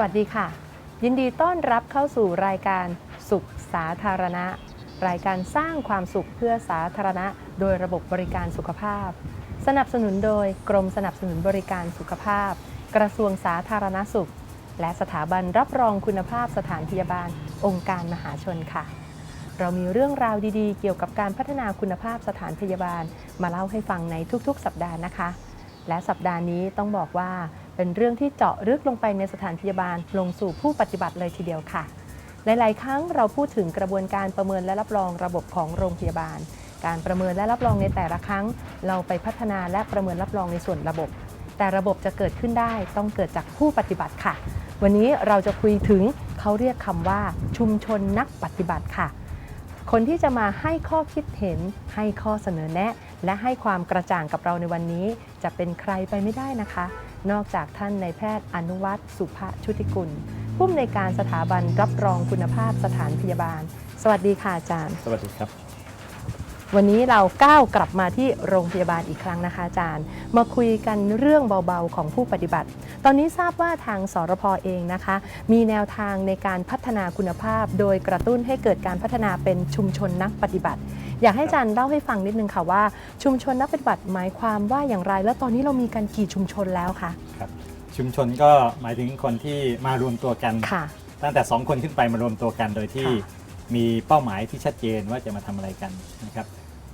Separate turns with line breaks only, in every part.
วัสดีค่ะ ยินดีต้อนรับเข้าสู่รายการสุขสาธารณะ รายการสร้างความสุขเพื่อสาธารณะ โดยระบบบริการสุขภาพ สนับสนุนโดยกรมสนับสนุนบริการสุขภาพ กระทรวงสาธารณสุข และสถาบันรับรองคุณภาพสถานพยาบาล องค์การมหาชนค่ะ เรามีเรื่องราวดีๆ เกี่ยวกับการพัฒนาคุณภาพสถานพยาบาล มาเล่าให้ฟังในทุกๆ สัปดาห์นะคะ และสัปดาห์นี้ต้องบอกว่า เป็นเรื่องที่เจาะลึกลงไปในสถานพยาบาลลงสู่ผู้ปฏิบัติเลยทีเดียวค่ะ หลาย ๆ ครั้งเราพูดถึงกระบวนการประเมินและรับรองระบบของโรงพยาบาล การประเมินและรับรองในแต่ละครั้ง เราไปพัฒนาและประเมินรับรองในส่วนระบบ แต่ระบบจะเกิดขึ้นได้ต้องเกิดจากผู้ปฏิบัติค่ะ วันนี้เราจะคุยถึงเขาเรียกคำว่าชุมชนนักปฏิบัติค่ะ คนที่จะมาให้ข้อคิดเห็น ให้ข้อเสนอแนะ และให้ความกระจ่างกับเราในวันนี้ จะเป็นใครไปไม่ได้นะคะ นอกจากท่านในแพทย์อนุวัตสุภชุติกุล ผู้อำนวยการสถาบันรับรองคุณภาพสถานพยาบาล สวัสดีค่ะอาจารย์
สวัสดีครับ
วันนี้เราก้าวกลับมาที่โรงพยาบาลอีกครั้งนะคะอาจารย์ มาคุยกันเรื่องเบาๆของผู้ปฏิบัติ ตอนนี้ทราบว่าทางสรพเองนะคะ มีแนวทางในการพัฒนาคุณภาพ โดยกระตุ้นให้เกิดการพัฒนาเป็นชุมชนนักปฏิบัติ อยากให้อาจารย์เล่าให้ฟังนิดนึงค่ะว่า ชุมชนนักปฏิบัติหมายความว่าอย่างไร แล้วตอนนี้เรามีกันกี่ชุมชนแล้วคะ
ครับชุมชนก็หมายถึงคนที่มารวมตัวกัน
ค่ะ
ตั้งแต่ 2 คนขึ้นไปมารวมตัวกันโดยที่
ค่ะ
มีเป้าหมายที่ชัดเจนว่าจะมาทำอะไรกันนะครับ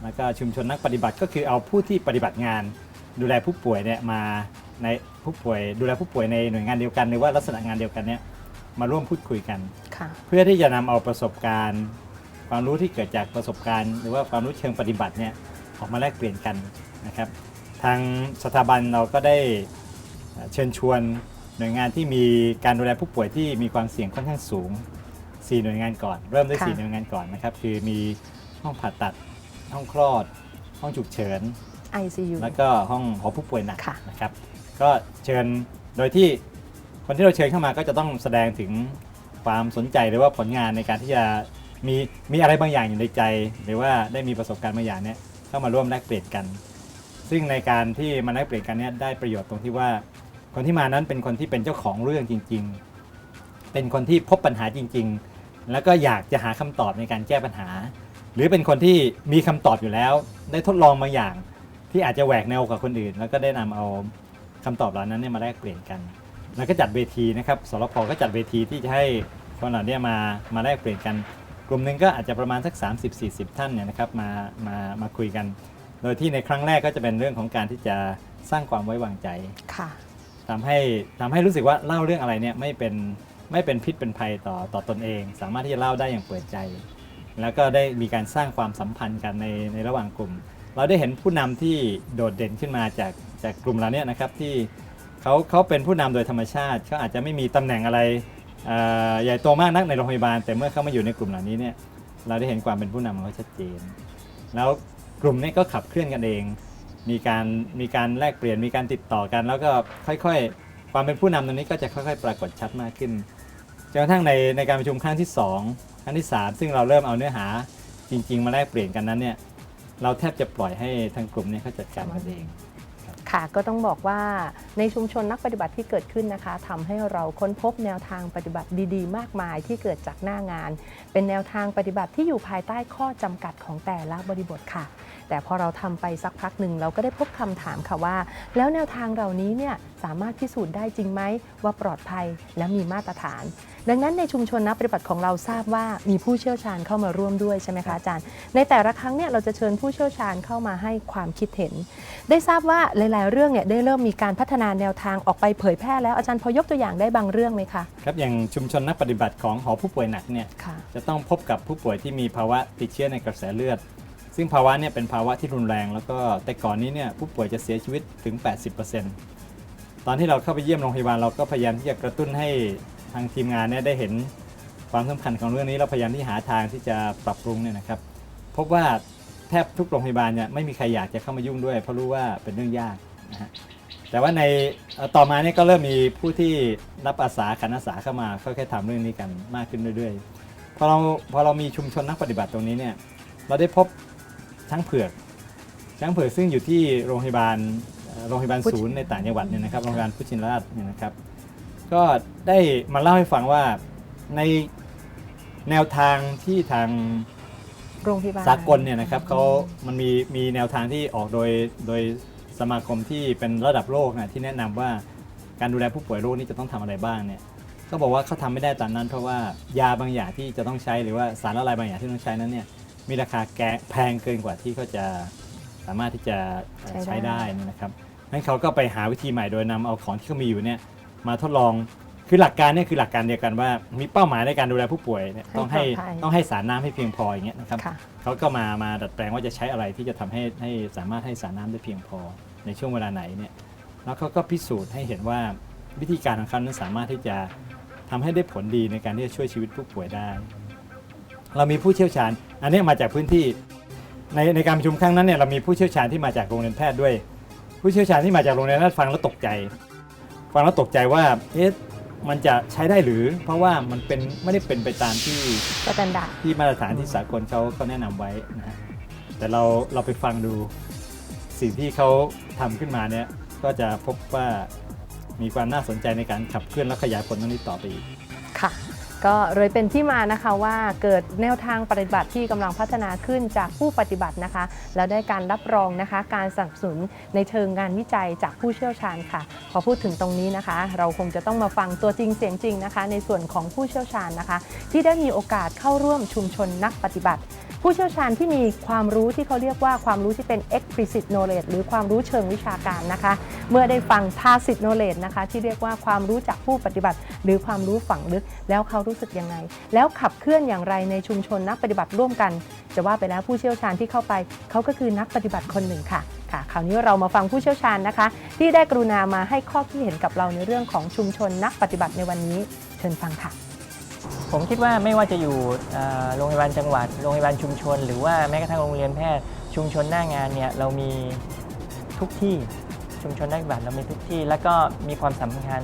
แล้วก็ชุมชนนักปฏิบัติก็คือเอาผู้ที่ปฏิบัติงาน ดูแลผู้ป่วยเนี่ยมาในผู้ป่วย ดูแลผู้ป่วยในหน่วยงานเดียวกัน หรือว่าลักษณะงานเดียวกันเนี่ยมาร่วมพูดคุยกัน
ค่ะ
เพื่อที่จะนำเอาประสบการณ์ ความรู้ที่เกิดจากประสบการณ์ หรือว่าความรู้เชิงปฏิบัติเนี่ยออกมาแลกเปลี่ยนกันนะครับ ทางสถาบันเราก็ได้เอ่อเชิญชวนหน่วยงานที่มีการดูแลผู้ป่วยที่มีความเสี่ยงค่อนข้างสูง 4 หน่วยงานก่อน เริ่มด้วย
ค่ะ
4หน่วยงานก่อนนะครับ คือมีห้องผ่าตัด ห้องคลอด ห้องฉุกเฉิน
ICU
แล้วก็ห้องหอผู้ป่วยหนัก
ค่ะ
นะครับ ก็เชิญโดยที่คนที่เราเชิญเข้ามาก็จะต้องแสดงถึงความสนใจหรือว่าผลงานในการที่จะมีมีอะไรบางอย่างอยู่ในใจ หรือว่าได้มีประสบการณ์บางอย่างเนี่ยเข้ามาร่วมแลกเปลี่ยนกัน ซึ่งในการที่มาแลกเปลี่ยนกันเนี่ยได้ประโยชน์ตรงที่ว่า คนที่มานั้นเป็นคนที่เป็นเจ้าของเรื่องจริง ๆ เป็นคนที่พบปัญหาจริง ๆ แล้วก็อยากจะหาคำตอบในการแก้ปัญหา หรือเป็นคนที่มีคำตอบอยู่แล้ว ได้ทดลองบางอย่าง ที่อาจจะแหวกแนวกับคนอื่น แล้วก็ได้นำเอาคำตอบเหล่านั้นเนี่ยมาแลกเปลี่ยนกัน แล้วก็จัดเวทีนะครับสรพก็จัดเวทีที่จะให้คนเหล่านี้มามาแลกเปลี่ยนกัน กลุ่มหนึ่งก็อาจจะประมาณสัก 30-40 ท่านเนี่ยนะครับมามามาคุยกัน โดยที่ในครั้งแรกก็จะเป็นเรื่องของการที่จะสร้างความไว้วางใจ
ค่ะ
ทำให้ทำให้รู้สึกว่าเล่าเรื่องอะไรเนี่ยไม่เป็นไม่เป็นพิษเป็นภัยต่อต่อตนเอง สามารถที่จะเล่าได้อย่างเปิดใจ แล้วก็ได้มีการสร้างความสัมพันธ์กันในในระหว่างกลุ่ม เราได้เห็นผู้นำที่โดดเด่นขึ้นมาจากจากกลุ่มเราเนี่ยนะครับที่เขาเขาเป็นผู้นำโดยธรรมชาติเขาอาจจะไม่มีตำแหน่งอะไรใหญ่โตมากนักในโรงพยาบาล แต่เมื่อเขามาอยู่ในกลุ่มเหล่านี้เนี่ยเราได้เห็นความเป็นผู้นำของเขาชัดเจน แล้วกลุ่มนี้ก็ขับเคลื่อนกันเอง มีการมีการแลกเปลี่ยนมีการติดต่อกัน แล้วก็ค่อยๆ ความเป็นผู้นำตรงนี้ก็จะค่อย ๆ ปรากฏชัดมากขึ้น จนกระทั่งในในการประชุมครั้งที่ 2 ครั้งที่ 3 ซึ่งเราเริ่มเอาเนื้อหาจริง ๆ มาแลกเปลี่ยนกันนั้นเนี่ยเราแทบจะปล่อยให้ทางกลุ่มเนี้เขาจัดการกันเอง
ค่ะก็ต้องบอกว่าในชุมชนนักปฏิบัติที่เกิดขึ้นนะคะทำให้เราค้นพบแนวทางปฏิบัติดีๆ มากมายที่เกิดจากหน้างาน เป็นแนวทางปฏิบัติที่อยู่ภายใต้ข้อจำกัดของแต่ละบริบทค่ะ แต่พอเราทำไปสักพักหนึ่งเราก็ได้พบคำถามค่ะว่า แล้วแนวทางเหล่านี้เนี่ยสามารถพิสูจน์ได้จริงไหมว่าปลอดภัยและมีมาตรฐาน ดังนั้นในชุมชนนักปฏิบัติของเราทราบว่ามีผู้เชี่ยวชาญเข้ามาร่วมด้วยใช่ไหมคะอาจารย์ ในแต่ละครั้งเนี่ยเราจะเชิญผู้เชี่ยวชาญเข้ามาให้ความคิดเห็น ได้ทราบว่าหลาย ๆ เรื่องเนี่ยได้เริ่มมีการพัฒนาแนวทางออกไปเผยแพร่แล้วอาจารย์พอยกตัวอย่างได้บางเรื่องไหมคะ
ครับอย่างชุมชนนักปฏิบัติของหอผู้ป่วยหนักเนี่ย
ค่ะ
จะต้องพบกับผู้ป่วยที่มีภาวะติดเชื้อในกระแสเลือด ซึ่งภาวะเนี่ยเป็นภาวะที่รุนแรง แล้วก็แต่ก่อนนี้เนี่ยผู้ป่วยจะเสียชีวิตถึง 80%ตอนที่เราเข้าไปเยี่ยมโรงพยาบาลเราก็พยายามที่จะกระตุ้นให้ทางทีมงานเนี่ยได้เห็นความสำคัญของเรื่องนี้เราพยายามที่หาทางที่จะปรับปรุงเนี่ยนะครับพบว่าแทบทุกโรงพยาบาลเนี่ยไม่มีใครอยากจะเข้ามายุ่งด้วย เพราะรู้ว่าเป็นเรื่องยากนะฮะแต่ว่าในต่อมาเนี่ยก็เริ่มมีผู้ที่รับอาสาขันอาสาเข้ามาค่อยๆทำเรื่องนี้กันมากขึ้นเรื่อยๆพอเราพอเรามีชุมชนนักปฏิบัติตรงนี้เนี่ยเราได้พบ ช้างเผือก ช้างเผือกซึ่งอยู่ที่โรงพยาบาลเอ่อโรงพยาบาล
พุทธ
ศูนย์ในต่างจังหวัดเนี่ยนะครับโรงพยาบาลพุทธชินราชเนี่ยนะครับก็ก็ได้มาเล่าให้ฟังว่าในแนวทางที่ทาง
โรงพยาบาล
สากลเนี่ยนะครับเขามันมีมีแนวทางที่ออกโดยโดยสมาคมที่เป็นระดับโลกนะที่แนะนำว่าการดูแลผู้ป่วยโรคนี้จะต้องทำอะไรบ้างเนี่ยเขาบอกว่าเขาทำไม่ได้ตามนั้น เพราะว่ายาบางอย่างที่จะต้องใช้หรือว่าสารละลายบางอย่างที่ต้องใช้นั้นเนี่ย มีราคาแกแพงเกินกว่าที่เขาจะสามารถที่จะเอ่อ
ใช้
ใช้
ได้
ได้นี่นะครับงั้นเขาก็ไปหาวิธีใหม่โดยนำเอาของที่เขามีอยู่เนี่ยมาทดลองคือหลักการเนี่ยคือหลักการเดียวกันว่า มีเป้าหมายในการดูแลผู้ป่วยเนี่ยต้องให้
ให้ปลอดภัย
ต้องให้สารน้ำให้เพียงพออย่างเงี้ยนะครับ
ค่ะ
เขาก็มามาดัดแปลงว่าจะใช้อะไรที่จะทำให้ให้สามารถให้สารน้ำได้เพียงพอในช่วงเวลาไหนเนี่ยแล้วเขาก็พิสูจน์ให้เห็นว่าวิธีการของเขานั้นสามารถที่จะทำให้ได้ผลดีในการที่จะช่วยชีวิตผู้ป่วยได้ เรามีผู้เชี่ยวชาญ อันนี้มาจากพื้นที่ ในในการประชุมครั้งนั้นเนี่ยเรามีผู้เชี่ยวชาญที่มาจากโรงเรียนแพทย์ด้วย ผู้เชี่ยวชาญที่มาจากโรงเรียนแพทย์ฟังแล้วตกใจ ฟังแล้วตกใจว่าเอ๊ะมันจะใช้ได้หรือ เพราะว่ามันเป็นไม่ได้เป็นไปตามที่
สแตนดาร์ด
ที่มาตรฐานที่สากลเขาเขาแนะนำไว้นะฮะแต่เราเราไปฟังดูสิ่งที่เขาทำขึ้นมาเนี่ยก็จะพบว่ามีความน่าสนใจในการขับเคลื่อนและขยายผลตรงนี้ต่อไปอีก
ค่ะ ก็เลยเป็นที่มานะคะว่าเกิดแนวทางปฏิบัติที่กำลังพัฒนาขึ้นจากผู้ปฏิบัตินะคะ แล้วได้การรับรองนะคะ การสนับสนุนในเชิงงานวิจัยจากผู้เชี่ยวชาญค่ะ พอพูดถึงตรงนี้นะคะ เราคงจะต้องมาฟังตัวจริงเสียงจริงนะคะ ในส่วนของผู้เชี่ยวชาญนะคะ ที่ได้มีโอกาสเข้าร่วมชุมชนนักปฏิบัติ ผู้เชี่ยวชาญที่มีความรู้ที่เขาเรียกว่าความรู้ที่เป็น explicit knowledge หรือความรู้เชิงวิชาการนะคะ เมื่อได้ฟัง tacit knowledge นะคะ ที่เรียกว่าความรู้จากผู้ปฏิบัติ หรือความรู้ฝังลึก แล้วเขารู้สึกยังไง แล้วขับเคลื่อนอย่างไรในชุมชนนักปฏิบัติร่วมกัน จะว่าไปแล้วผู้เชี่ยวชาญที่เข้าไป เขาก็คือนักปฏิบัติคนหนึ่งค่ะค่ะ คราวนี้เรามาฟังผู้เชี่ยวชาญนะคะ ที่ได้กรุณามาให้ข้อคิดเห็นกับเราในเรื่องของชุมชนนักปฏิบัติในวันนี้ เชิญฟังค่ะ
ผมคิดว่าไม่ว่าจะอยู่โรงพยาบาลจังหวัด โรงพยาบาลชุมชน หรือว่าแม้กระทั่งโรงเรียนแพทย์ ชุมชนหน้างานเนี่ยเรามีทุกที่ชุมชนนักบัติเรามีทุกที่ แล้วก็มีความสำคัญ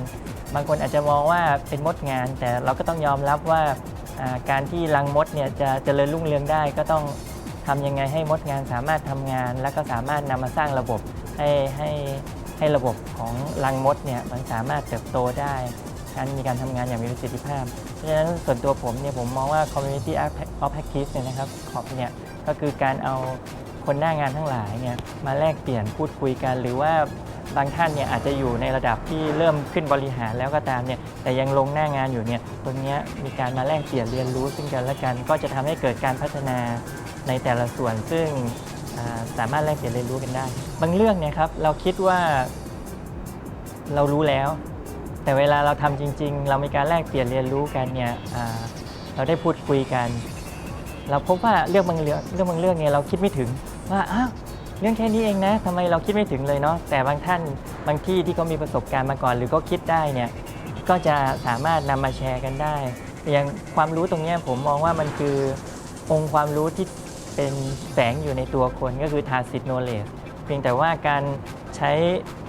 บางคนอาจจะมองว่าเป็นมดงาน แต่เราก็ต้องยอมรับว่าการที่รังมดเนี่ยจะเจริญรุ่งเรืองได้ ก็ต้องทำยังไงให้มดงานสามารถทำงาน แล้วก็สามารถนำมาสร้างระบบให้ให้ให้ระบบของรังมดเนี่ยมันสามารถเติบโตได้ การมีการทำงานอย่างมีประสิทธิภาพ เพราะฉะนั้นส่วนตัวผมเนี่ยผมมองว่า community of practice เนี่ยนะครับขอบเนี่ยก็คือการเอาคนหน้างานทั้งหลายเนี่ยมาแลกเปลี่ยนพูดคุยกัน หรือว่าบางท่านเนี่ยอาจจะอยู่ในระดับที่เริ่มขึ้นบริหารแล้วก็ตามเนี่ยแต่ยังลงหน้างานอยู่เนี่ยตรงนี้มีการมาแลกเปลี่ยนเรียนรู้ซึ่งกันและกัน ก็จะทำให้เกิดการพัฒนาในแต่ละส่วนซึ่งสามารถแลกเปลี่ยนเรียนรู้กันได้ บางเรื่องเนี่ยครับเราคิดว่าเรารู้แล้ว แต่เวลาเราทำจริง ๆ เรามีการแลกเปลี่ยนเรียนรู้กันเนี่ยเราได้พูดคุยกัน เราพบว่าเรื่องบางเรื่องเรื่องบางเรื่องเนี่ยเราคิดไม่ถึงว่าอ้าวเรื่องแค่นี้เองนะทำไมเราคิดไม่ถึงเลยเนาะแต่บางท่านบางที่ที่เขามีประสบการณ์มาก่อน หรือก็คิดได้เนี่ยก็จะสามารถนำมาแชร์กันได้อย่างความรู้ตรงนี้ผมมองว่ามันคือองค์ความรู้ที่เป็นแฝงอยู่ในตัวคนก็คือ tacit knowledge เพียงแต่ว่าการ ใช้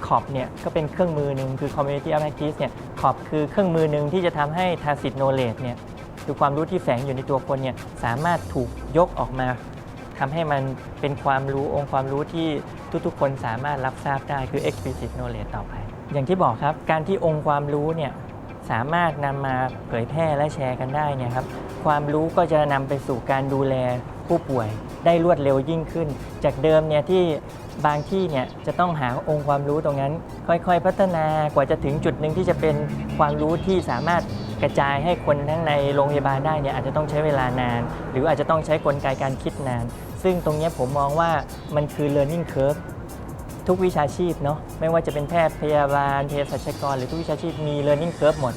ขอบเนี่ยก็เป็นเครื่องมือหนึ่งคือ community of practice เนี่ยขอบคือเครื่องมือหนึ่งที่จะทำให้ tacit knowledge เนี่ยคือความรู้ที่แฝงอยู่ในตัวคนเนี่ยสามารถถูกยกออกมาทำให้มันเป็นความรู้องค์ความรู้ที่ทุกๆ คนสามารถรับทราบได้คือ explicit knowledge ต่อไป อย่างที่บอกครับ การที่องค์ความรู้เนี่ยสามารถนำมาเผยแพร่และแชร์กันได้เนี่ยครับความรู้ก็จะนำไปสู่การดูแล ผู้ป่วยได้รวดเร็วยิ่งขึ้น จากเดิมเนี่ยที่บางที่เนี่ยจะต้องหาองค์ความรู้ตรงนั้น ค่อยๆ พัฒนากว่าจะถึงจุดหนึ่งที่จะเป็นความรู้ที่สามารถกระจายให้คนทั้งในโรงพยาบาลได้เนี่ยอาจจะต้องใช้เวลานาน หรืออาจจะต้องใช้กลไกการคิดนาน ซึ่งตรงนี้ผมมองว่ามันคือ learning curve ทุกวิชาชีพเนาะไม่ว่าจะเป็นแพทย์พยาบาลเภสัชกร หรือทุกวิชาชีพมี learning curve หมด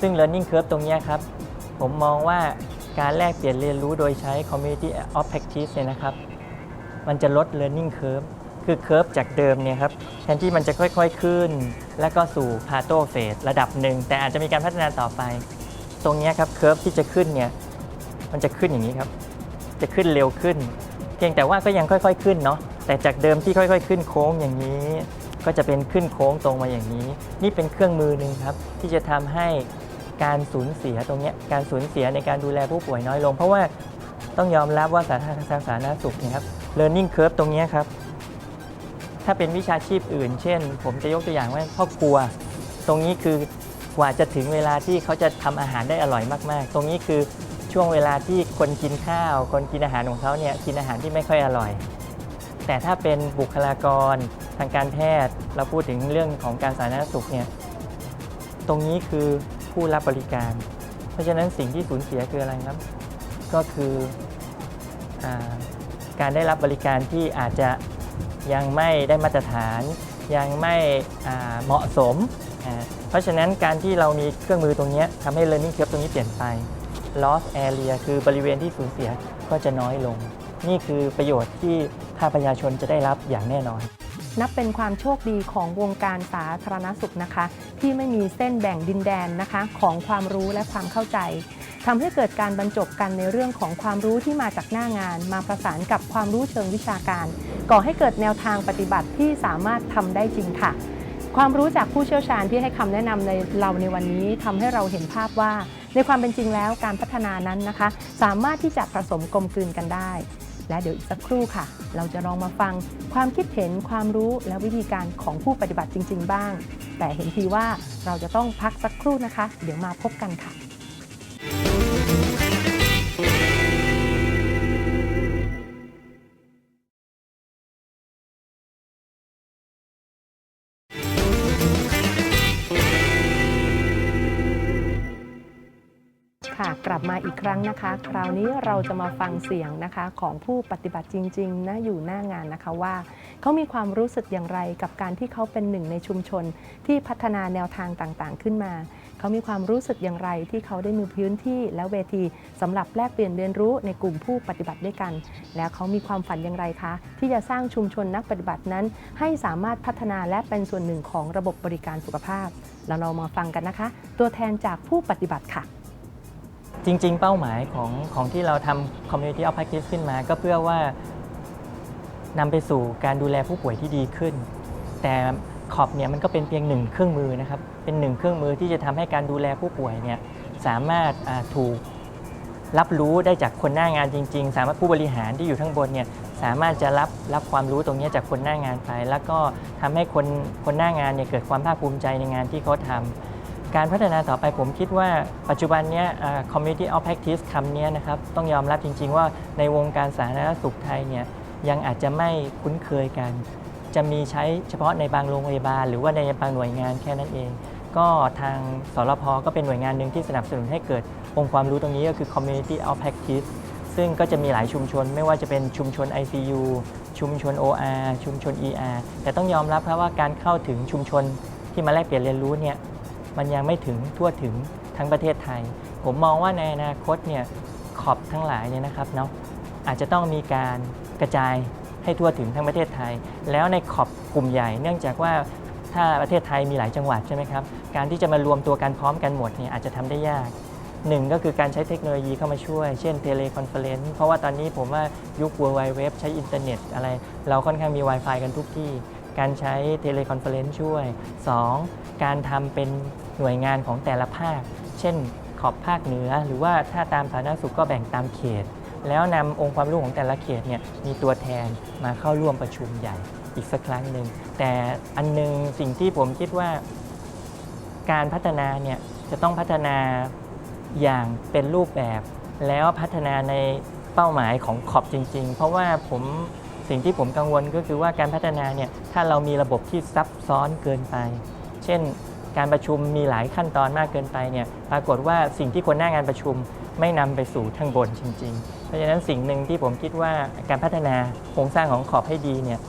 ซึ่ง learning curve ตรงนี้ครับ ผมมองว่า การแลกเปลี่ยนเรียนรู้โดยใช้ community of practice เนี่ยนะครับ มันจะลด learning curve คือ curve จากเดิมเนี่ยครับแทนที่มันจะค่อยๆขึ้น แล้วก็สู่ plateau phase ระดับหนึ่ง แต่อาจจะมีการพัฒนาต่อไป ตรงนี้ครับ curve ที่จะขึ้นเนี่ยมันจะขึ้นอย่างนี้ครับ จะขึ้นเร็วขึ้น เพียงแต่ว่าก็ยังค่อยๆขึ้นเนาะแต่จากเดิมที่ค่อย ๆ ขึ้นโค้งอย่างนี้ ก็จะเป็นขึ้นโค้งตรงมาอย่างนี้ นี่เป็นเครื่องมือหนึ่งครับ ที่จะทำให้ การสูญเสียตรงนี้การสูญเสียในการดูแลผู้ป่วยน้อยลง เพราะว่าต้องยอมรับว่าสาธารณสาธารณสุขเนี่ยครับ learning curve ตรงนี้ครับ ถ้าเป็นวิชาชีพอื่น เช่น ผมจะยกตัวอย่างว่าพ่อครัว ตรงนี้คือกว่าจะถึงเวลาที่เขาจะทำอาหารได้อร่อยมากๆ ตรงนี้คือช่วงเวลาที่คนกินข้าว คนกินอาหารของเขาเนี่ยกินอาหารที่ไม่ค่อยอร่อย แต่ถ้าเป็นบุคลากรทางการแพทย์ เราพูดถึงเรื่องของการสาธารณสุขเนี่ย ตรงนี้คือ ผู้รับบริการ เพราะฉะนั้นสิ่งที่สูญเสียคืออะไรครับ ก็คืออการได้รับบริการที่อาจจะยังไม่ได้มาตรฐาน ยังไม่เหมาะสม เพราะฉะนั้นการที่เรามีเครื่องมือตรงนี้ทำให้ learning curve ตรงนี้เปลี่ยนไป loss area คือบริเวณที่สูญเสียก็จะน้อยลง นี่คือประโยชน์ที่ภาคประชาชนจะได้รับอย่างแน่นอน
นับเป็นความโชคดีของวงการสาธารณสุขนะคะ ที่ไม่มีเส้นแบ่งดินแดนนะคะ ของความรู้และความเข้าใจทำให้เกิดการบรรจบกันในเรื่องของความรู้ที่มาจากหน้างาน มาประสานกับความรู้เชิงวิชาการ ก่อให้เกิดแนวทางปฏิบัติที่สามารถทำได้จริงค่ะ ความรู้จากผู้เชี่ยวชาญที่ให้คำแนะนำในเราในวันนี้ทำให้เราเห็นภาพว่า ในความเป็นจริงแล้วการพัฒนานั้นนะคะ สามารถที่จะผสมกลมกลืนกันได้ และเดี๋ยวอีกสักครู่ค่ะ เราจะลองมาฟังความคิดเห็นความรู้และวิธีการของผู้ปฏิบัติจริง ๆ บ้าง แต่เห็นทีว่าเราจะต้องพักสักครู่นะคะ เดี๋ยวมาพบกันค่ะ บมาอีกครั้งนะคะ คราวนี้เราจะมาฟังเสียงนะคะของผู้ปฏิบัติจริงๆนะอยู่หน้างานนะคะว่า เขามีความรู้สึกอย่างไรกับการที่เขาเป็นหนึ่งในชุมชน ที่พัฒนาแนวทางต่างๆ ขึ้นมา เขามีความรู้สึกอย่างไรที่เขาได้มีพื้นที่และเวทีสำหรับแลกเปลี่ยนเรียนรู้ในกลุ่มผู้ปฏิบัติด้วยกัน แล้วเขามีความฝันอย่างไรคะ ที่จะสร้างชุมชนนักปฏิบัตินั้น ให้สามารถพัฒนาและเป็นส่วนหนึ่งของระบบบริการสุขภาพ แล้วเรามาฟังกันนะคะ ตัวแทนจากผู้ปฏิบัติค่ะ
จริง ๆ เป้าหมายของของที่เราทำ community of practice ขึ้นมา ก็เพื่อว่านำไปสู่การดูแลผู้ป่วยที่ดีขึ้น แต่ขอบเนี่ยมันก็เป็นเพียงหนึ่งเครื่องมือนะครับ เป็นหนึ่งเครื่องมือที่จะทำให้การดูแลผู้ป่วยเนี่ยสามารถถูกรับรู้ได้จากคนหน้างานจริง ๆ สามารถผู้บริหารที่อยู่ข้างบนเนี่ยสามารถจะรับรับความรู้ตรงนี้จากคนหน้างานไป แล้วก็ทำให้คนคนหน้างานเนี่ยเกิดความภาคภูมิใจในงานที่เขาทำ การพัฒนาต่อไปผมคิดว่าปัจจุบันนี้ community of practice คำนี้นะครับต้องยอมรับจริง ๆ ว่าในวงการสาธารณสุขไทยเนี่ยยังอาจจะไม่คุ้นเคยกัน จะมีใช้เฉพาะในบางโรงพยาบาล หรือว่าในบางหน่วยงานแค่นั้นเอง ก็ทางสรพก็เป็นหน่วยงานหนึ่งที่สนับสนุนให้เกิดองค์ความรู้ตรงนี้ก็คือ community of practice ซึ่งก็จะมีหลายชุมชนไม่ว่าจะเป็นชุมชน ICU ชุมชน OR ชุมชน ER แต่ต้องยอมรับครับว่าการเข้าถึงชุมชนที่มาแลกเปลี่ยนเรียนรู้เนี่ย มันยังไม่ถึงทั่วถึงทั้งประเทศไทย ผมมองว่าในอนาคตเนี่ยขอบทั้งหลายเนี่ยนะครับเนาะอาจจะต้องมีการกระจายให้ทั่วถึงทั้งประเทศไทย แล้วในขอบกลุ่มใหญ่ เนื่องจากว่าถ้าประเทศไทยมีหลายจังหวัดใช่ไหมครับ การที่จะมารวมตัวกันพร้อมกันหมดเนี่ยอาจจะทำได้ยากหนึ่งก็คือการใช้เทคโนโลยีเข้ามาช่วย เช่นเทเลคอนเฟอเรนซ์เพราะว่าตอนนี้ผมว่ายุค World Wide Web ใช้อินเทอร์เน็ตอะไร เราค่อนข้างมี Wi-Fi กันทุกที่ การใช้เทเลคอนเฟอเรนซ์ช่วย 2. การทำเป็นหน่วยงานของแต่ละภาค เช่นขอบภาคเหนือ หรือว่าถ้าตามสาธารณสุขก็แบ่งตามเขต แล้วนำองค์ความรู้ของแต่ละเขตเนี่ยมีตัวแทนมาเข้าร่วมประชุมใหญ่อีกสักครั้งหนึ่ง แต่อันหนึงสิ่งที่ผมคิดว่าการพัฒนาเนี่ยจะต้องพัฒนาอย่างเป็นรูปแบบ แล้วพัฒนาในเป้าหมายของขอบจริง ๆ เพราะว่าผม สิ่งที่ผมกังวลก็คือว่าการพัฒนาเนี่ยถ้าเรามีระบบที่ซับซ้อนเกินไป เช่น การประชุมมีหลายขั้นตอนมากเกินไปเนี่ยปรากฏว่าสิ่งที่คนหน้างานประชุมไม่นำไปสู่ทางบนจริง ๆ เพราะฉะนั้นสิ่งหนึ่งที่ผมคิดว่าการพัฒนาโครงสร้างของขอบให้ดีเนี่ย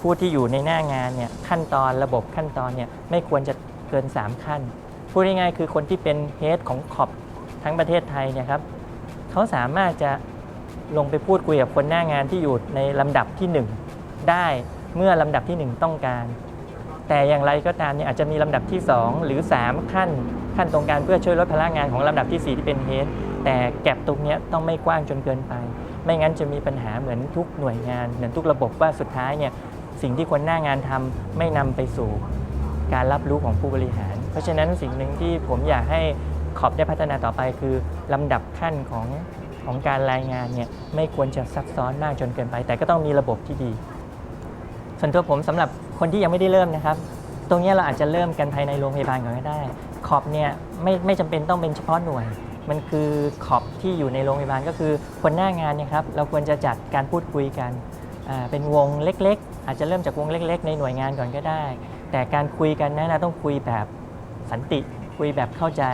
ผู้ที่อยู่ในหน้างานเนี่ยขั้นตอนระบบขั้นตอนเนี่ยไม่ควรจะเกิน 3 ขั้นพูดง่ายๆคือคนที่เป็นเฮดของขอบทั้งประเทศไทยเนี่ยครับเขาสามารถจะ ลงไปพูดคุยกับคนหน้างานที่อยู่ในลำดับทีหนึ่1 ได้เมื่อลำดับทีหนึ่1 ต้องการ แต่อย่างไรก็ตามเนี่ยอาจจะมีลำดับที่ 2 หรือ 3 ขั้นขั้นตรงกลารเพื่อช่วยลดพลังงานของลำดับทีสี่4 ที่เป็นเฮดแต่แก็บตรงเนี้ยต้องไม่กว้างจนเกินไป ไม่งั้นจะมีปัญหาเหมือนทุกหน่วยงาน เหมือนทุกระบบว่าสุดท้ายเนี่ยสิ่งที่คนหน้างานทำไม่นำไปสู่การรับรู้ของผู้บริหาร เพราะฉะนั้นสิ่งหนึ่งที่ผมอยากให้ขอบได้พัฒนาต่อไปคือลำดับขั้นของ ของการรายงานเนี่ยไม่ควรจะซับซ้อนมากจนเกินไป แต่ก็ต้องมีระบบที่ดี ส่วนตัวผมสำหรับคนที่ยังไม่ได้เริ่มนะครับ ตรงนี้เราอาจจะเริ่มกันภายในโรงพยาบาลก่อนก็ได้ขอบเนี่ยไม่ไม่จำเป็นต้องเป็นเฉพาะหน่วย มันคือขอบที่อยู่ในโรงพยาบาลก็คือคนหน้างานเนี่ยครับเราควรจะจัดการพูดคุยกันเป็นวงเล็ก ๆ อาจจะเริ่มจากวงเล็ก ๆ ในหน่วยงานก่อนก็ได้ แต่การคุยกันนะนะต้องคุยแบบสันติ คุยแบบเข้าใจ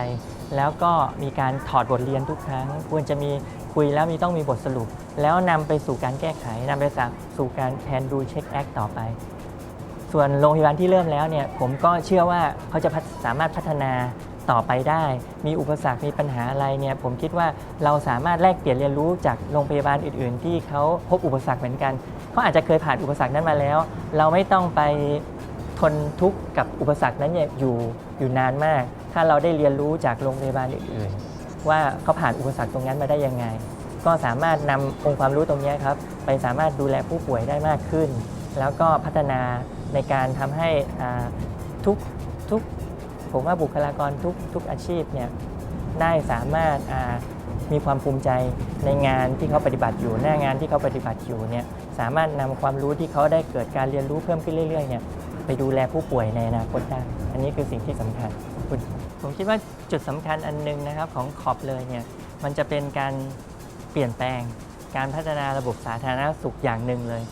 แล้วก็มีการถอดบทเรียนทุกครั้ง ควรจะมี คุยแล้วมีต้องมีบทสรุป แล้วนำไปสู่การแก้ไขนำไปสู่การแทนดูเช็คแอคต่อไป ส่วนโรงพยาบาลที่เริ่มแล้วเนี่ยผมก็เชื่อว่าเขาจะสามารถพัฒนาต่อไปได้ มีอุปสรรค มีปัญหาอะไรเนี่ยผมคิดว่าเราสามารถแลกเปลี่ยนเรียนรู้จากโรงพยาบาลอื่น ๆ ที่เขาพบอุปสรรคเหมือนกันเขาอาจจะเคยผ่านอุปสรรคนั้นมาแล้ว เราไม่ต้องไปทนทุกข์กับอุปสรรคนั้นเนี่ยอยู่อยู่นานมาก ถ้าเราได้เรียนรู้จากโรงพยาบาลอื่น ๆ ว่าเขาผ่านอุปสรรคตรงนั้นมาได้ยังไง ก็สามารถนำองค์ความรู้ตรงนี้ครับไปสามารถดูแลผู้ป่วยได้มากขึ้น แล้วก็พัฒนาในการทำให้ทุกทุกผมว่าบุคลากรทุกทุกอาชีพเนี่ยได้สามารถมีความภูมิใจในงานที่เขาปฏิบัติอยู่หน้างานที่เขาปฏิบัติอยู่เนี่ยสามารถนำความรู้ที่เขาได้เกิดการเรียนรู้เพิ่มขึ้นเรื่อยๆเนี่ยไปดูแลผู้ป่วยในอนาคตได้ อันนี้คือสิ่งที่สำคัญคุณ ผมคิดว่าจุดสำคัญอันหนึงนะครับของขอบเลยเนี่ยมันจะเป็นการเปลี่ยนแปลง การพัฒนาระบบสาธารณสุขอย่างหนึ่งเลย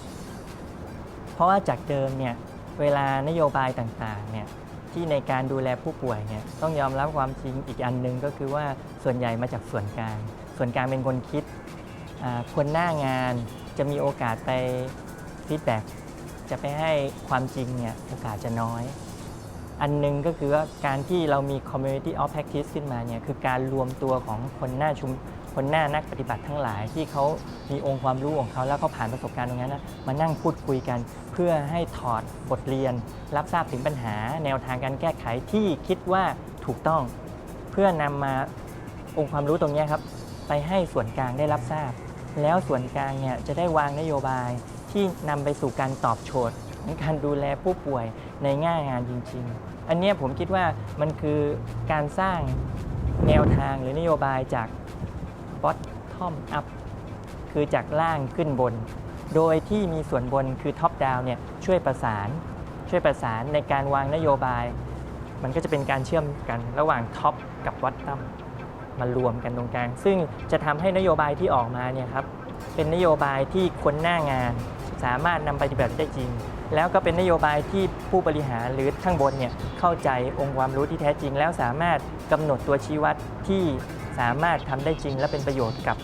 เพราะว่าจากเดิมเนี่ยเวลานโยบายต่างๆเนี่ยที่ในการดูแลผู้ป่วยเนี่ยต้องยอมรับความจริงอีกอันหนึ่งก็คือว่าส่วนใหญ่มาจากส่วนกลางส่วนกลางเป็นคนคิดอ่าคนหน้างานจะมีโอกาสไปฟีดแบ็กจะไปให้ความจริงเนี่ยโอกาสจะน้อย อันหนึงก็คือว่าการที่เรามี community of practice ขึ้นมาเนี่ยคือการรวมตัวของคนหน้าชุมคนหน้านักปฏิบัติทั้งหลายที่เขามีองค์ความรู้ของเขาแล้วเขาผ่านประสบการณ์ตรงนั้นนะมานั่งพูดคุยกัน เพื่อให้ถอดบทเรียน รับทราบถึงปัญหา แนวทางการแก้ไขที่คิดว่าถูกต้อง เพื่อนำมาองค์ความรู้ตรงนี้ครับ ไปให้ส่วนกลางได้รับทราบ แล้วส่วนกลางเนี่ยจะได้วางนโยบายที่นำไปสู่การตอบโจทย์ ในการดูแลผู้ป่วยในง่างานจริง ๆ อันนี้ผมคิดว่ามันคือการสร้างแนวทางหรือนโยบายจาก bottom up คือจากล่างขึ้นบน โดยที่มีส่วนบนคือท็อปดาวเนี่ยช่วยประสานช่วยประสานในการวางนโยบาย มันก็จะเป็นการเชื่อมกันระหว่างท็อปกับบอทตัมมารวมกันตรงกลาง ซึ่งจะทำให้นโยบายที่ออกมาเนี่ยครับเป็นนโยบายที่คนหน้างานสามารถนำไปปฏิบัติได้จริง แล้วก็เป็นนโยบายที่ผู้บริหารหรือข้างบนเนี่ยเข้าใจองค์ความรู้ที่แท้จริง แล้วสามารถกำหนดตัวชี้วัดที่สามารถทำได้จริง และเป็นประโยชน์กับ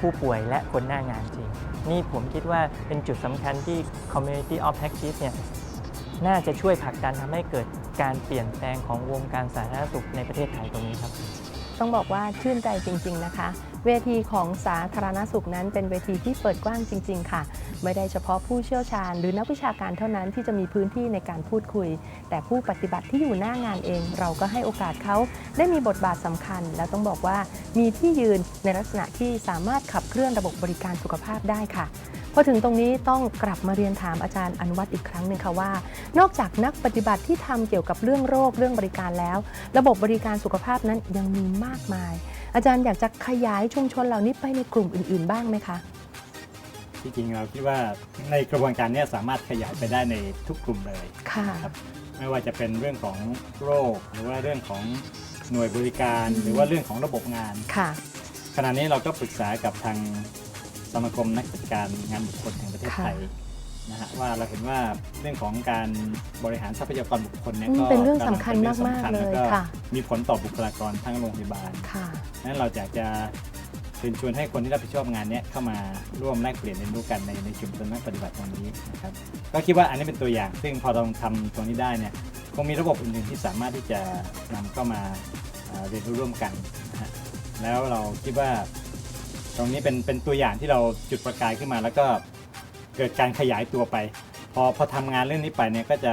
ผู้ป่วยและคนหน้างานจริง นี่ผมคิดว่าเป็นจุดสำคัญที่ community of practice เนี่ยน่าจะช่วยผลักดันทำให้เกิดการเปลี่ยนแปลงของวงการสาธารณสุขในประเทศไทยตรงนี้ครับ
ต้องบอกว่าชื่นใจจริง ๆ นะคะ เวทีของสาธารณสุขนั้น เป็นเวทีที่เปิดกว้างจริง ๆ ค่ะ ไม่ได้เฉพาะผู้เชี่ยวชาญ หรือนักวิชาการเท่านั้นที่จะมีพื้นที่ในการพูดคุย แต่ผู้ปฏิบัติที่อยู่หน้างานเอง เราก็ให้โอกาสเขาได้มีบทบาทสำคัญ และต้องบอกว่ามีที่ยืนในลักษณะที่สามารถขับเคลื่อนระบบบริการสุขภาพได้ค่ะ พอถึงตรงนี้ต้องกลับมาเรียนถามอาจารย์อนุวัฒน์อีกครั้งหนึ่งค่ะว่า นอกจากนักปฏิบัติที่ทำเกี่ยวกับเรื่องโรคเรื่องบริการแล้ว ระบบบริการสุขภาพนั้นยังมีมากมาย อาจารย์อยากจะขยายชุมชนเหล่านี้ไปในกลุ่มอื่น ๆ บ้างไหมคะ
ที่จริงเราคิดว่าในกระบวนการเนี้สามารถขยายไปได้ในทุกกลุ่มเลย
ค่ะ
ครับไม่ว่าจะเป็นเรื่องของโรค หรือว่าเรื่องของหน่วยบริการ หรือว่าเรื่องของระบบงาน
ค่ะ
ขณะนี้เราก็ปรึกษากับทาง สมาคมนักจัดการงานบุคคลแห่งประเทศไทยนะฮะว่าเราเห็นว่าเรื่องของการบริหารทรัพยากรบุคคลเนี่ย
อืม
ก็
เป็นเรื่องสำคัญำ
ลังป็น
มากๆ
รื่องสำญ
เลย
แวก็
ค่ะ
มีผลต่อบุคลากรทั้งโรงพยาบาล
ค่ะ
นั้นเราอยากจะเชิญชวนให้คนที่รับผิดชอบงานเนี้ยเข้ามาร่วมแลกเปลี่ยนเรียนรู้กันในในชุมชนนักปฏิบัติตรงนี้นะครับก็คิดว่าอันนี้เป็นตัวอย่าง ซึ่งพอเราทำตรงนี้ได้เนี่ยคงมีระบบอื่นๆที่สามารถที่จะนำเข้ามาเอ่อเรียนรู้ร่วมกันนะฮะแล้วเราคิดว่า ตรงนี้เป็นเป็นตัวอย่างที่เราจุดประกายขึ้นมา แล้วก็เกิดการขยายตัวไป พอพอทำงานเรื่องนี้ไปเนี่ยก็จะ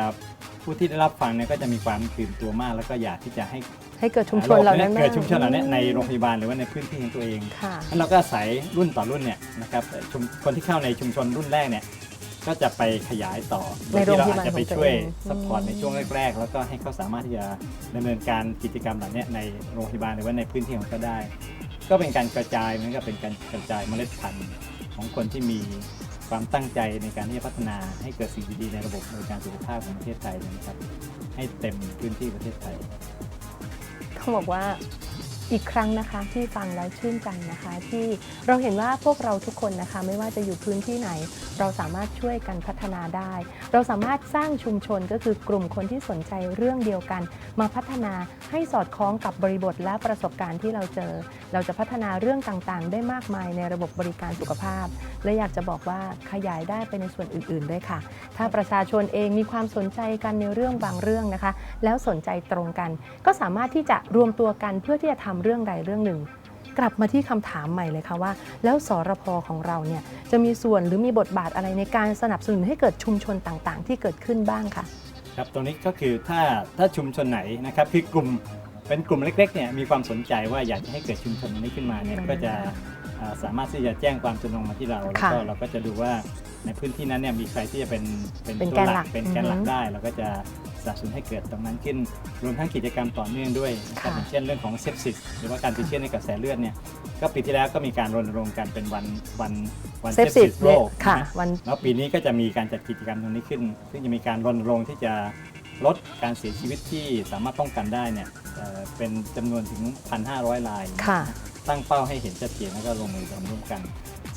ผู้ที่ได้รับฟังเนี่ยก็จะมีความตื่นตัวมาก แล้วก็อยากที่จะให้
ให้เกิดชุมชนเหล่านั้น
เกิดชุมชนเหล่านี้
อื
ในโรงพยาบาลหรือว่าในพื้นที่ของตัวเอง
ค่ะ
นั้นเราก็อาศัยรุ่นต่อรุ่นเนี่ยนะครับเอ่อชุมคนที่เข้าในชุมชนรุ่นแรกเนี่ยก็จะไปขยายต่อโดยที่เราอาจจะไปช่วย
ในโรงพยาบาลของตัวเอง
สปอร์ตในช่วงแรกๆ แล้วก็ให้เขาสามารถที่จะดำเนินการกิจกรรมเหล่านี้ในโรงพยาบาลหรือว่าในพื้นที่ของเขาได้ ก็เป็นการกระจายเหมือนกับเป็นการกระจายเมล็ดพันธุ์ของคนที่มีความตั้งใจในการที่จะพัฒนาให้เกิดสิ่งดีๆในระบบบริการสุขภาพของประเทศไทยนะครับ ให้เต็มพื้นที่ประเทศไทย
เขาบอกว่า อีกครั้งนะคะที่ฟังแล้วชื่นใจนะคะ ที่เราเห็นว่าพวกเราทุกคนนะคะ ไม่ว่าจะอยู่พื้นที่ไหน เราสามารถช่วยกันพัฒนาได้ เราสามารถสร้างชุมชนก็คือกลุ่มคนที่สนใจเรื่องเดียวกัน มาพัฒนาให้สอดคล้องกับบริบทและประสบการณ์ที่เราเจอ เราจะพัฒนาเรื่องต่างๆ ได้มากมายในระบบบริการสุขภาพ และอยากจะบอกว่าขยายได้ไปในส่วนอื่นๆด้วยค่ะ ถ้าประชาชนเองมีความสนใจกันในเรื่องบางเรื่องนะคะ แล้วสนใจตรงกัน ก็สามารถที่จะรวมตัวกันเพื่อที่จะทำเรื่องใดเรื่องหนึ่ง กลับมาที่คำถามใหม่เลยค่ะว่า แล้วสรพของเราเนี่ยจะมีส่วนหรือมีบทบาทอะไรในการสนับสนุนให้เกิดชุมชนต่างๆ ที่เกิดขึ้นบ้างค่ะ
ครับตรงนี้ก็คือถ้าถ้าชุมชนไหนนะครับคือกลุ่มเป็นกลุ่มเล็กๆเนี่ยมีความสนใจว่าอยากจะให้เกิดชุมชนนี้ขึ้นมาเนี่ย
อืม
ก็จะอ่าสามารถที่จะแจ้งความจำนงมาที่เราแล้ว
ค่ะ
ก็เราก็จะดูว่าในพื้นที่นั้นเนี่ยมีใครที่จะเป็นเป็น
เป็น
ตัว
แกน
ห
หลั
ลั
ก
กเป็นแกนหลัก
อือฮึ
ได้เราก็จะ สนับสนุนให้เกิดตรงนั้นขึ้น รวมทั้งกิจกรรมต่อเนื่องด้วยนะครับ
ค่ะ
อย่างเช่นเรื่องของเซปซิสหรือว่าการติดเชื้อในกระแสเลือดเนี่ยก็ปีที่แล้วก็มีการรณรงค์กันเป็นวันวันวัน
เซ
เซ
ฟ
ป
ซิ
ซิ
ส
สโลก
ค่ะ
นะ
วัน
แล้วปีนี้ก็จะมีการจัดกิจกรรมตรงนี้ขึ้น ซึ่งจะมีการรณรงค์ที่จะลดการเสียชีวิตที่สามารถป้องกันได้เนี่ยเอ่อเป็นจำนวนถึง 1,500ราย
ค่ะ
ตั้งเป้าให้เห็นชัดเจนแล้วก็ลงมือทำร่วมกัน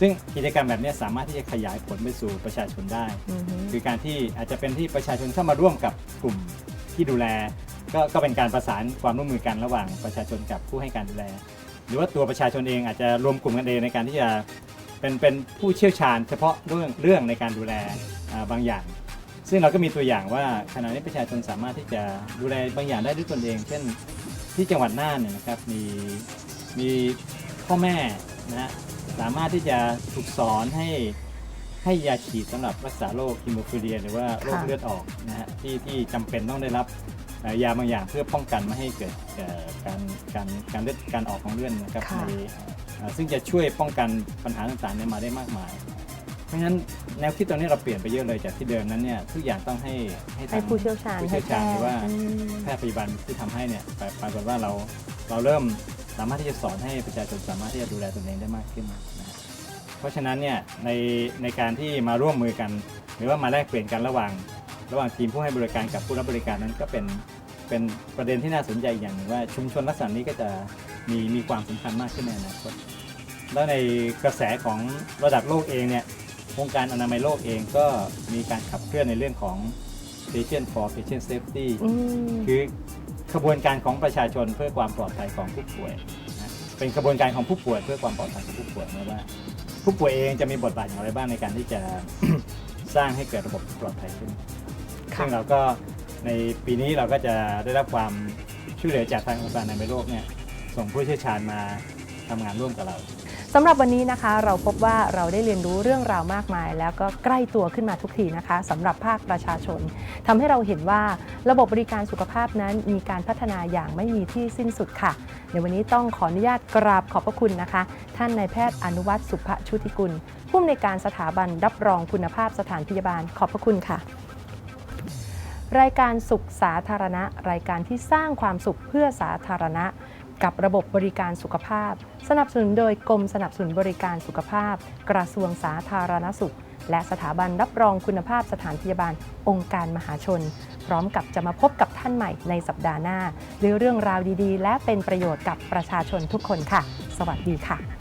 ซึ่งกิจกรรมแบบเนี้ยสามารถที่จะขยายผลไปสู่ประชาชนได้
อือฮึ
คือการที่อาจจะเป็นที่ประชาชนเข้ามาร่วมกับกลุ่มที่ดูแล ก็ก็เป็นการประสานความร่วมมือกันระหว่างประชาชนกับผู้ให้การดูแล หรือว่าตัวประชาชนเองอาจจะรวมกลุ่มกันเองในการที่จะเป็นเป็นผู้เชี่ยวชาญ เฉพาะเรื่องเรื่องในการดูแลอ่าบางอย่าง ซึ่งเราก็มีตัวอย่างว่าขณะนี้ประชาชนสามารถที่จะดูแลบางอย่างได้ด้วยตนเอง เช่นที่จังหวัดน่านเนี่ยนะครับมีมีพ่อแม่นะฮะ สามารถที่จะถูกสอนให้ให้ยาฉีดสำหรับรักษาโรคฮิโมฟิเลีย หรือว่าโรค
ค่ะ
เลือดออกนะฮะที่ที่จำเป็นต้องได้รับเอ่อยาบางอย่างเพื่อป้องกันไม่ให้เกิดเอ่อการการการเลือดการออกของเลือดนะครับ
ค่ะ
ในเอ่อซึ่งจะช่วยป้องกันปัญหาต่างๆเนี่ยมาได้มากมาย เพราะฉะนั้นแนวคิดตรงนี้เราเปลี่ยนไปเยอะเลยจากที่เดิมนั้นเนี่ยทุกอย่างต้องให้ให้ทา
ให้
ง
ผู้เชี่ยวชาญ
ผู้
ให้
เชี่ยว
แพ
ชาญหรือว่า
ทย์อืม
แพทย์พยาบาลที่ทำให้เนี่ยปรปรากฏว่าเราเราเริ่ม สามารถที่จะสอนให้ประชาชนสามารถที่จะดูแลตนเองได้มากขึ้นนะฮะเพราะฉะนั้นเนี่ยในในการที่มาร่วมมือกัน หรือว่ามาแลกเปลี่ยนกันระหว่าง ระหว่างทีมผู้ให้บริการกับผู้รับบริการนั้นก็เป็นเป็นประเด็นที่น่าสนใจอย่างหนึ่งว่าชุมชนลักษณะนี้ก็จะมีมีความสำคัญมากขึ้นในอนาคตแล้วในกระแสของระดับโลกเองเนี่ยองค์การอนามัยโลกเองก็มีการขับเคลื่อนในเรื่องของ patient for patient safety
อืม
คือ ขบวนการของประชาชนเพื่อความปลอดภัยของผู้ป่วยนะเป็นขบวนการของผู้ป่วยเพื่อความปลอดภัยของผู้ป่วยไม่ว่า ผู้ป่วยเองจะมีบทบาทอย่างไรบ้างในการที่จะ สร้างให้เกิดระบบที่ปลอดภัยขึ้น
ค่ะ
ซึ่งเราก็ในปีนี้เราก็จะได้รับความช่วยเหลือจากทางองค์การอนามัยโลกเนี่ยส่งผู้เชี่ยวชาญมาทำงานร่วมกับเรา
สำหรับวันนี้นะคะเราพบว่าเราได้เรียนรู้เรื่องราวมากมาย แล้วก็ใกล้ตัวขึ้นมาทุกทีนะคะสำหรับภาคประชาชนทำให้เราเห็นว่าระบบบริการสุขภาพนั้นมีการพัฒนาอย่างไม่มีที่สิ้นสุดค่ะ ในวันนี้ต้องขออนุญาตกราบขอบพระคุณนะคะ ท่านนายแพทย์อนุวัตสุภชุติกุลผู้อำนวยการสถาบันรับรองคุณภาพสถานพยาบาลขอบพระคุณค่ะรายการสุขสาธารณะ รายการที่สร้างความสุขเพื่อสาธารณะ กับระบบบริการสุขภาพ สนับสนุนโดยกรมสนับสนุนบริการสุขภาพ กระทรวงสาธารณสุข และสถาบันรับรองคุณภาพสถานพยาบาลองค์การมหาชน พร้อมกับจะมาพบกับท่านใหม่ในสัปดาห์หน้าด้วยเรื่องราวดีๆ และเป็นประโยชน์กับประชาชนทุกคนค่ะ สวัสดีค่ะ